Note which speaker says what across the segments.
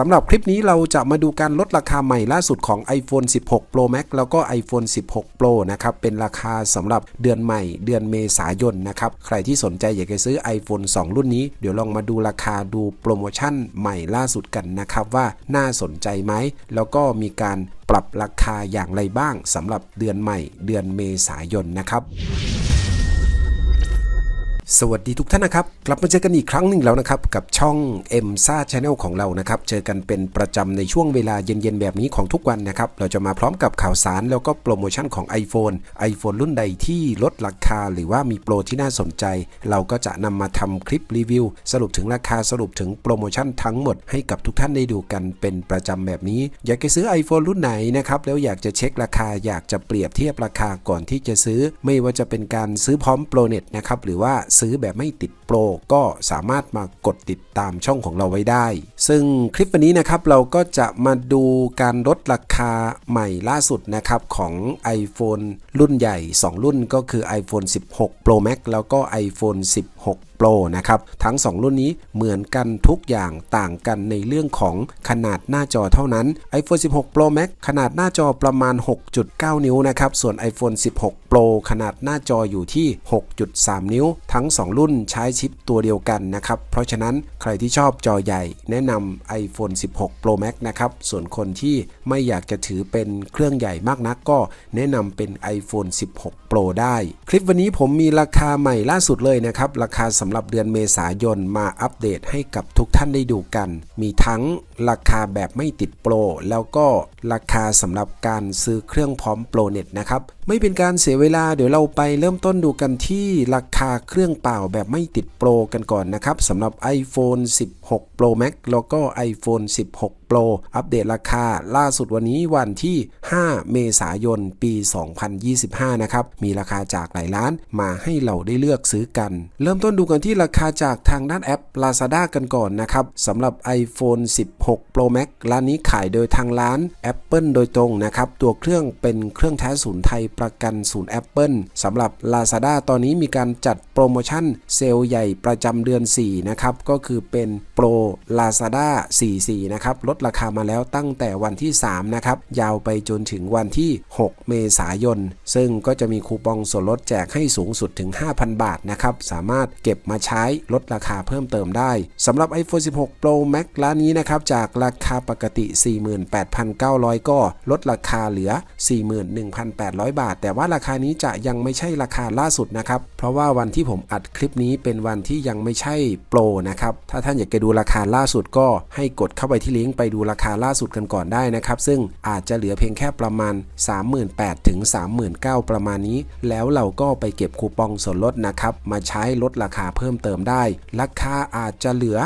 Speaker 1: สำหรับคลิปนี้เราจะมาดูการลดราคาใหม่ล่าสุดของ iPhone 16 Pro Max แล้วก็ iPhone 16 Pro นะครับ เป็นราคาสำหรับเดือนใหม่เดือนเมษายนนะครับ ใครที่สนใจอยากจะซื้อ iPhone 2 รุ่นนี้ เดี๋ยวลองมาดูราคาดูโปรโมชั่นใหม่ล่าสุดกันนะครับ ว่าน่าสนใจไหม แล้วก็มีการปรับราคาอย่างไรบ้างสำหรับเดือนใหม่เดือนเมษายนนะครับ สวัสดีทุกท่านนะครับ กลับมาเจอกันอีกครั้งหนึ่งแล้วนะครับ กับช่อง m s a Channel ของเรานะครับ เจอกันเป็นประจำในช่วงเวลาเย็นๆ แบบนี้ของทุกวันนะครับ เราจะมาพร้อมกับข่าวสารแล้วก็โปรโมชั่นของ iPhone iPhone รุ่นใดที่ลดราคาหรือว่ามีโปรที่น่าสนใจ เราก็จะนำมาทำคลิปรีวิว สรุปถึงราคาสรุปถึงโปรโมชั่นทั้งหมดให้กับทุกท่านได้ดูกันเป็นประจำแบบนี้ อยากจะซื้อ iPhone รุ่นไหนนะครับแล้วอยากจะเช็คราคาอยากจะเปรียบเทียบราคาก่อนที่จะซื้อ ไม่ว่าจะเป็นการซื้อพร้อมโปรเน็ตนะครับหรือว่าซื้อแบบไม่ติดโปรก็สามารถมากดติดตามช่องของเราไว้ได้ ซึ่งคลิปวันนี้นะครับเราก็จะมาดูการลดราคาใหม่ล่าสุดนะครับของ iPhone รุ่นใหญ่ 2 รุ่นก็คือ iPhone 16 Pro Max แล้วก็ iPhone 16 Pro นะครับ ทั้ง 2 รุ่นนี้เหมือนกันทุกอย่างต่างกันในเรื่องของขนาดหน้าจอเท่านั้น iPhone 16 Pro Max ขนาดหน้าจอประมาณ 6.9 นิ้วนะครับ ส่วน iPhone 16 Pro ขนาดหน้าจออยู่ที่ 6.3 นิ้ว ทั้ง 2 รุ่นใช้ชิปตัวเดียวกันนะครับ เพราะฉะนั้นใครที่ชอบจอใหญ่แนะนำ iPhone 16 Pro Max นะครับ ส่วนคนที่ไม่อยากจะถือเป็นเครื่องใหญ่มากนักก็แนะนำเป็น iPhone 16 Pro ได้ คลิปวันนี้ผมมีราคาใหม่ล่าสุดเลยนะครับ ราคาสำหรับเดือนเมษายนมาอัปเดตให้กับทุกท่านได้ดูกัน มีทั้งราคาแบบไม่ติดโปร แล้วก็ราคาสำหรับการซื้อเครื่องพร้อมโปรเน็ตนะครับ ไม่เป็นการเสียเวลาเดี๋ยวเราไปเริ่มต้นดูกันที่ราคาเครื่องเปล่าแบบไม่ติดโปรกันก่อนนะครับสำหรับ iPhone 16 Pro Max แล้วก็ iPhone 16 Pro อัปเดตราคา ล่าสุดวันนี้วันที่ 5 เมษายน ปี 2025 นะครับ มีราคาจากหลายร้านมาให้เราได้เลือกซื้อกัน เริ่มต้นดูกันที่ราคาจากทางด้านแอป Lazada กันก่อนนะครับสำหรับ iPhone 16 Pro Max ร้านนี้ขายโดยทางร้าน Apple โดยตรงนะครับ ตัวเครื่องเป็นเครื่องแท้ศูนย์ไทยประกันศูนย์ Apple สำหรับ Lazada ตอนนี้มีการจัดโปรโมชั่นเซลล์ใหญ่ประจำเดือน 4 นะครับ ก็คือเป็นโปร Lazada 44 นะครับ ลดราคามาแล้วตั้งแต่วันที่ 3 นะครับ ยาวไปจนถึงวันที่ 6 เมษายน ซึ่งก็จะมีคูปองส่วนลดแจกให้สูงสุดถึง 5,000 บาทนะครับ สามารถเก็บมาใช้ลดราคาเพิ่มเติมได้สำหรับ iPhone 16 Pro Max ร้านนี้นะครับ จากราคาปกติ 48,900 ก็ลดราคาเหลือ 41,800 บาท แต่ว่าราคานี้จะยังไม่ใช่ราคาล่าสุดนะครับ เพราะว่าวันที่ผมอัดคลิปนี้เป็นวันที่ยังไม่ใช่โปรนะครับ ถ้าท่านอยากจะดูราคาล่าสุดก็ให้กดเข้าไปที่ลิงก์ไปดูราคาล่าสุดกันก่อนได้นะครับ ซึ่งอาจจะเหลือเพียงแค่ประมาณ 38,000ถึง39,000 ประมาณนี้ แล้วเราก็ไปเก็บคูปองส่วนลดนะครับ มาใช้ลดราคาเพิ่มเติมได้ ราคาอาจจะเหลือ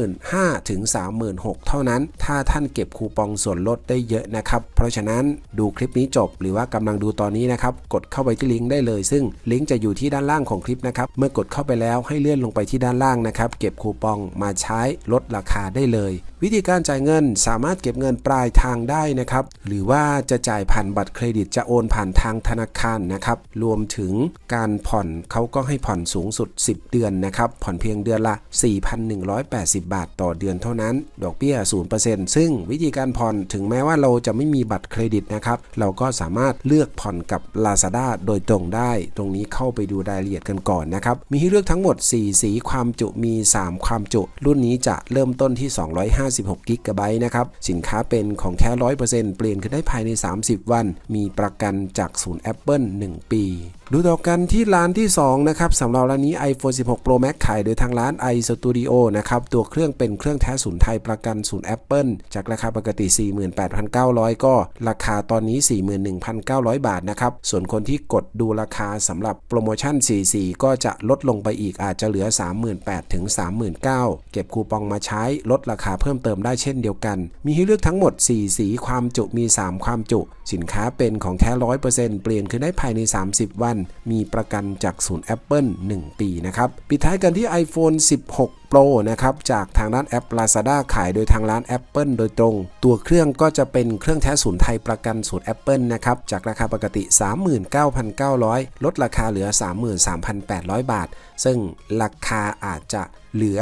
Speaker 1: 35,000ถึง36,000 เท่านั้น ถ้าท่านเก็บคูปองส่วนลดได้เยอะนะครับ เพราะฉะนั้นดูคลิปนี้จบ หรือว่ากำลังดูตอนนี้นะครับ กดเข้าไปที่ลิงก์ได้เลย ซึ่งลิงก์จะอยู่ที่ด้านล่างของคลิปนะครับ เมื่อกดเข้าไปแล้วให้เลื่อนลงไปที่ด้านล่างนะครับ เก็บคูปองมาใช้ลดราคาได้เลย วิธีการจ่ายเงินสามารถเก็บเงินปลายทางได้นะครับ หรือว่าจะจ่ายผ่านบัตรเครดิตจะโอนผ่านทางธนาคารนะครับ รวมถึงการผ่อนเขาก็ให้ผ่อนสูงสุด 10 เดือนนะครับ ผ่อนเพียงเดือนละ 4,180 บาทต่อเดือนเท่านั้น ดอกเบี้ย 0%ซึ่งวิธีการผ่อนถึงแม้ว่าเราจะไม่มีบัตรเครดิตนะครับ เราก็สามารถเลือกผ่อนกับ Lazada โดยตรงได้ ตรงนี้เข้าไปดูรายละเอียดกันก่อนนะครับ มีให้เลือกทั้งหมด 4 สีความจุมี 3 ความจุ รุ่นนี้จะเริ่มต้นที่56กิกะไบต์นะครับ สินค้าเป็นของแท้ 100%เปลี่ยนขึ้นได้ภายใน 30 วัน มีประกันจากศูนย์ Apple 1 ปี ดูต่อกันที่ร้านที่ 2 นะครับสำหรับร้านนี้ iPhone 16 Pro Max ขายโดยทางร้าน iStudio นะครับ ตัวเครื่องเป็นเครื่องแท้ศูนย์ไทยประกันศูนย์ Apple จากราคาปกติ 48,900 ก็ราคาตอนนี้ 41,900 บาทนะครับ ส่วนคนที่กดดูราคาสำหรับโปรโมชั่น 44 ก็จะลดลงไปอีกอาจจะเหลือ 38,000ถึง39,000 เก็บคูปองมาใช้ลดราคาเพิ่มเติมได้เช่นเดียวกัน มีให้เลือกทั้งหมด 4 สีความจุมี 3 ความจุ สินค้าเป็นของแท้100%เปลี่ยนคืนได้ภายใน 30 วันมีประกันจากศูนย์ Apple 1 ปีนะครับ ปิดท้ายกันที่ iPhone 16 Pro นะครับจากทางด้านแอป Lazada ขายโดยทางร้าน Apple โดยตรง ตัวเครื่องก็จะเป็นเครื่องแท้ศูนย์ไทยประกันศูนย์ Apple นะครับจากราคาปกติ 39,900 ลดราคาเหลือ 33,800 บาท ซึ่งราคาอาจจะเหลือ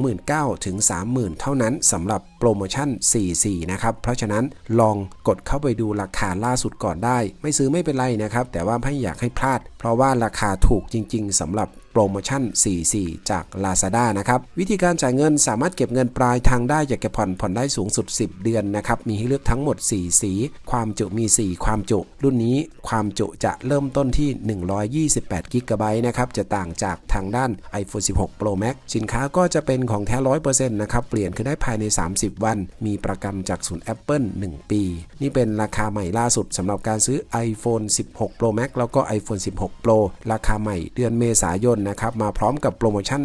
Speaker 1: 29,000ถึง30,000 เท่านั้นสำหรับโปรโมชั่น 44 นะครับ เพราะฉะนั้นลองกดเข้าไปดูราคาล่าสุดก่อนได้ ไม่ซื้อไม่เป็นไรนะครับ แต่ว่าไม่อยากให้พลาด เพราะว่าราคาถูกจริง ๆสำหรับ โปรโมชั่น 44 จาก Lazada นะครับ วิธีการจ่ายเงินสามารถเก็บเงินปลายทางได้อยากจะผ่อนผ่อนได้สูงสุด 10 เดือนนะครับ มีให้เลือกทั้งหมด 4 สี ความจุมี 4 ความจุ รุ่นนี้ความจุจะเริ่มต้นที่ 128กิกะไบต์นะครับ จะต่างจากทางด้าน iPhone 16 Pro Max สินค้าก็จะเป็นของแท้ 100%นะครับ เปลี่ยนขึ้นได้ภายใน 30 วัน มีประกันจากศูนย์ Apple 1 ปี นี่เป็นราคาใหม่ล่าสุดสำหรับการซื้อ iPhone 16 Pro Max แล้วก็ iPhone 16 Pro ราคาใหม่เดือนเมษายนนะครับ มาพร้อมกับโปรโมชั่น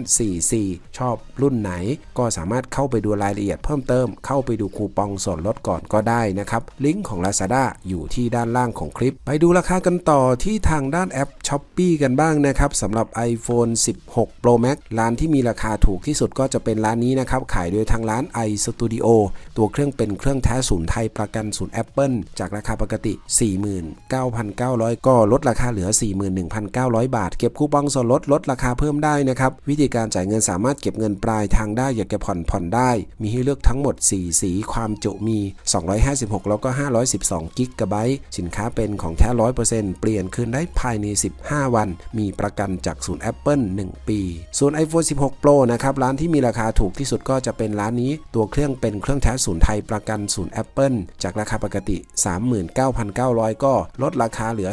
Speaker 1: 44ชอบรุ่นไหน ก็สามารถเข้าไปดูรายละเอียดเพิ่มเติม เข้าไปดูคูปองส่วนลดก่อนก็ได้นะครับ ลิงก์ของ Lazada อยู่ที่ด้านล่างของคลิป ไปดูราคากันต่อที่ทางด้านแอป s h อ p e e กันบ้างนะครับสำหรับ iPhone 16 Pro Max ร้านที่มีราคาถูกที่สุดก็จะเป็นร้านนี้นะครับ ขายโดยทางร้าน iStudio ตัวเครื่องเป็นเครื่องแท้ศูนย์ไทยประกันศูนย์ Apple จากราคาปกติ 49,900 ก็ลดราคาเหลือ 41,900 บาท เก็บคูปองส่วนลดลดราคาเพิ่มได้นะครับ วิธีการจ่ายเงินสามารถเก็บเงินปลายทางได้อยากจะผ่อนผ่อนได้ มีให้เลือกทั้งหมด 4 สีความจุมี 256 แล้วก็ 512 กิกะไบต์สินค้าเป็นของแท้ 100%เปลี่ยนคืนได้ภายใน 15 วัน มีประกันจากศูนย์ Apple 1 ปี ส่วน iPhone 16 Pro นะครับ ร้านที่มีราคาถูกที่สุดก็จะเป็นร้านนี้ ตัวเครื่องเป็นเครื่องแท้ศูนย์ไทยประกันศูนย์ Apple จากราคาปกติ 39,900 ก็ลดราคาเหลือ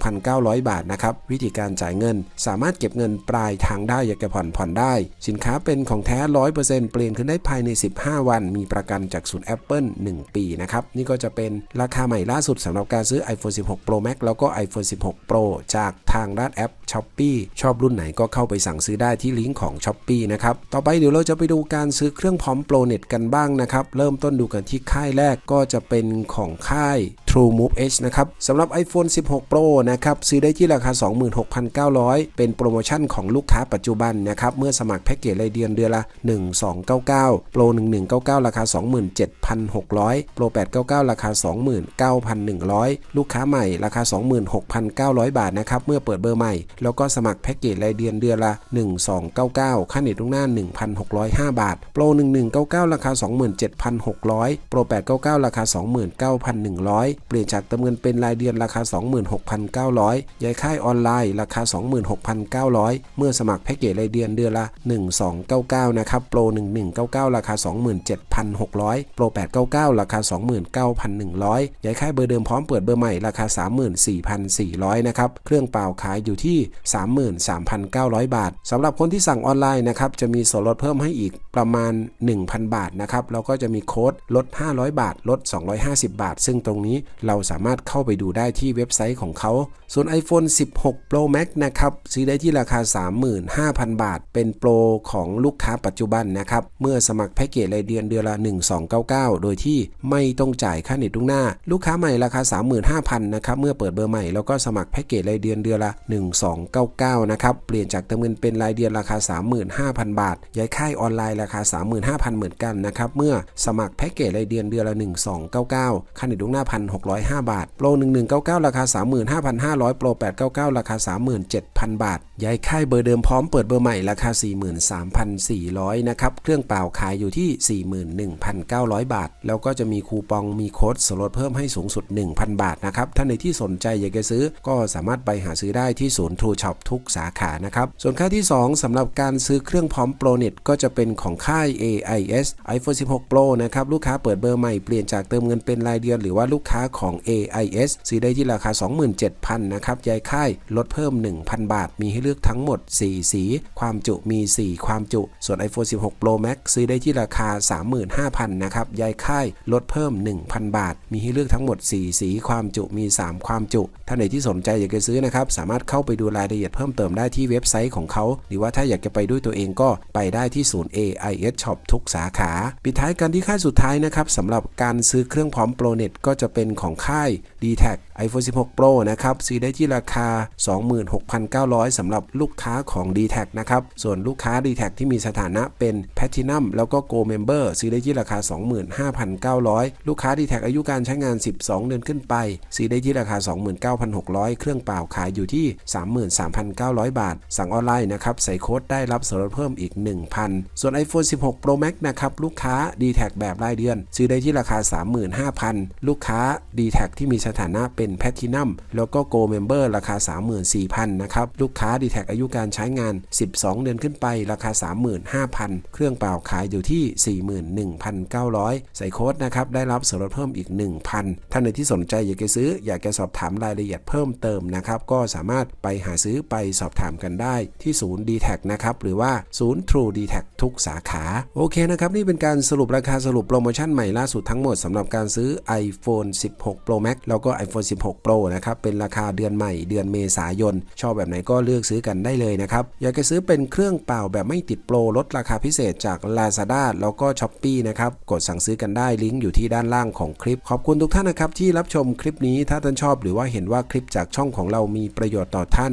Speaker 1: 36,900 บาทนะครับ วิธีการจ่ายเงินสามารถเก็บเงินงินปลายทางได้อยากจะผ่อนผ่อนได้ สินค้าเป็นของแท้ 100%เปลี่ยนขึ้นได้ภายใน 15 วัน มีประกันจากศูนย์ Apple 1 ปีนะครับ นี่ก็จะเป็นราคาใหม่ล่าสุดสำหรับการซื้อ iPhone 16 Pro Max แล้วก็ iPhone 16 Pro จากทางร้าน แอป s h อ p e e ชอบรุ่นไหนก็เข้าไปสั่งซื้อได้ที่ลิงก์ของ s h อ p e e นะครับ ต่อไปเดี๋ยวเราจะไปดูการซื้อเครื่องพร้อม Pro Net กันบ้างนะครับ เริ่มต้นดูกันที่ค่ายแรกก็จะเป็นของค่าย True Move H นะครับสำหรับ iPhone 16 Pro นะครับซื้อได้ที่ราคา 26,900 เป็นโปรโมชั่นของลูกค้าปัจจุบันนะครับเมื่อสมัครแพ็กเกจรายเดือนเดือนละ 1299 Pro 1199 ราคา 27,600 Pro 899 ราคา 29,100 ลูกค้าใหม่ราคา 26,900 บาทนะครับเมื่อเปิดเบอร์ใหม่แล้วก็สมัครแพ็กเกจรายเดือนเดือนละ 1299 ค่าเน็ตล่วงหน้า 1,605 บาท Pro 1199 ราคา 27,600 Pro 899 ราคา 29,100 เปลี่ยนจากเติมเงินเป็นรายเดือนราคา 26,900ย้ายค่ายออนไลน์ราคา 26,900 เมื่อสมัครแพ็กเกจรายเดือนเดือนละ 1299 นะครับโปร 1199 ราคา 27,600 โปร 899 ราคา 29,100ย้ายค่ายเบอร์เดิมพร้อมเปิดเบอร์ใหม่ราคา 34,400 นะครับ เครื่องเปล่าขายอยู่ที่33,900 บาทสำหรับคนที่สั่งออนไลน์นะครับจะมีส่วนลดเพิ่มให้อีกประมาณ 1,000 บาทนะครับแล้วก็จะมีโค้ดลด 500 บาท ลด 250 บาท ซึ่งตรงนี้เราสามารถเข้าไปดูได้ที่เว็บไซต์ของเขา ส่วน iPhone 16 Pro Max นะครับซื้อได้ที่ราคา 35,000 บาท เป็นโปรของลูกค้าปัจจุบันนะครับเมื่อสมัครแพ็กเกจรายเดือนเดือนละ 1299 โดยที่ไม่ต้องจ่ายค่าเน็ตล่วงหน้า ลูกค้าใหม่ราคา 35,000นะครับเมื่อเปิดเบอร์ใหม่แล้วก็สมัครแพ็กเกจรายเดือนเดือนละ299 นะครับ เปลี่ยนจากเติมเงินเป็นรายเดือนราคา 35,000 บาท ย้ายค่ายออนไลน์ราคา 35,000 เหมือนกันนะครับ เมื่อสมัครแพ็กเกจรายเดือนเดือนละ 1299 ค่าเน็ตล่วงหน้า 1,605 บาท โปร 1199 ราคา 35,500 โปร 899 ราคา 37,000 บาท ย้ายค่ายเบอร์เดิมพร้อมเปิดเบอร์ใหม่ราคา 43,400 นะครับ เครื่องเปล่าขายอยู่ที่ 41,900 บาท แล้วก็จะมีคูปองมีโค้ดส่วนลดเพิ่มให้สูงสุด 1,000 บาทนะครับ ท่านในที่สนใจอยากจะซื้อก็สามารถไปหาซื้อได้ที่ศูนย์ True Shop ทุกสาขานะครับ ส่วนค่าที่ 2สำหรับการซื้อเครื่องพร้อม Pro Net ก็จะเป็นของค่าย AIS iPhone 16 Pro นะครับ ลูกค้าเปิดเบอร์ใหม่เปลี่ยนจากเติมเงินเป็นรายเดือนหรือว่าลูกค้าของ AIS ซื้อได้ที่ราคา 27,000 นะครับยายค่ายลดเพิ่ม 1,000 บาท มีให้เลือกทั้งหมด 4 สี ความจุมี 4 ความจุ ส่วน iPhone 16 Pro Max ซื้อได้ที่ราคา 35,000 นะครับยายค่ายลดเพิ่ม 1,000 บาท มีให้เลือกทั้งหมด 4 สี ความจุมี 3 ความจุ ท่านไหนที่สนใจอยากจะซื้อนะครับ สามารถเข้าไปดูรายละเอียดเพิ่มเติมได้ที่เว็บไซต์ของเขา หรือว่าถ้าอยากจะไปด้วยตัวเองก็ไปได้ที่ศูนย์ AIS Shop ทุกสาขา ปิดท้ายกันที่ค่ายสุดท้ายนะครับสำหรับการซื้อเครื่องพร้อม Pro Net ก็จะเป็นของค่าย d t แท iPhone 16 Pro นะครับซื้อได้ที่ราคา 26,900สำหรับลูกค้าของ d t แทนะครับส่วนลูกค้า d t แทที่มีสถานะเป็น Platinum แล้วก็ Go Member ซื้อได้ที่ราคา 25,900 ลูกค้า d t แทอายุการใช้งาน 12 เดือนขึ้นไป ซื้อได้ที่ราคา 29,600 เครื่องเปล่าขายอยู่ที่ 3 33,900 บาท สั่งออนไลน์นะครับ ใส่โค้ดได้รับส่วนลดเพิ่มอีก 1,000 ส่วน iPhone 16 Pro Max นะครับลูกค้า d t แทแบบรายเดือน ซื้อได้ที่ราคา 35,000 ลูกค้า d t แทที่มีสถานะเป็น Platinum แล้วก็ Go Member ราคา 34,000 นะครับ ลูกค้า d t แทอายุการใช้งาน 12 เดือนขึ้นไปราคา 35,000 เครื่องเปล่าขายอยู่ที่ 41,900 ใส่โค้ดนะครับได้รับส่วนลดเพิ่มอีก 1,000 ท่านใดที่สนใจอยากจะซื้ออยากจะสอบถามรายละเอียดเพิ่มเติมนะครับก็สามารถไปหาซื้อไปสอบถามกันได้ที่ศูนย์ d t แทนะครับ หรือว่าศูนย์ True d t แททุกสาขา โอเคนะครับ นี่เป็นการสรุปราคาสรุปโปรโมชั่นใหม่ล่าสุดทั้งหมดสำหรับการซื้อ iPhone 16 Pro Max แล้วก็ iPhone 16 Pro นะครับ เป็นราคาเดือนใหม่เดือนเมษายน ชอบแบบไหนก็เลือกซื้อกันได้เลยนะครับ อยากจะซื้อเป็นเครื่องเปล่าแบบไม่ติดโปรลดราคาพิเศษจาก Lazada แล้วก็ s h อ p e e นะครับกดสั่งซื้อกันได้ลิงก์อยู่ที่ด้านล่างของคลิป ขอบคุณทุกท่านนะครับที่รับชมคลิปนี้ถ้าท่านชอบ หรือว่าเห็นว่าคลิปจากช่องของเรามีประโยชน์ต่อท่าน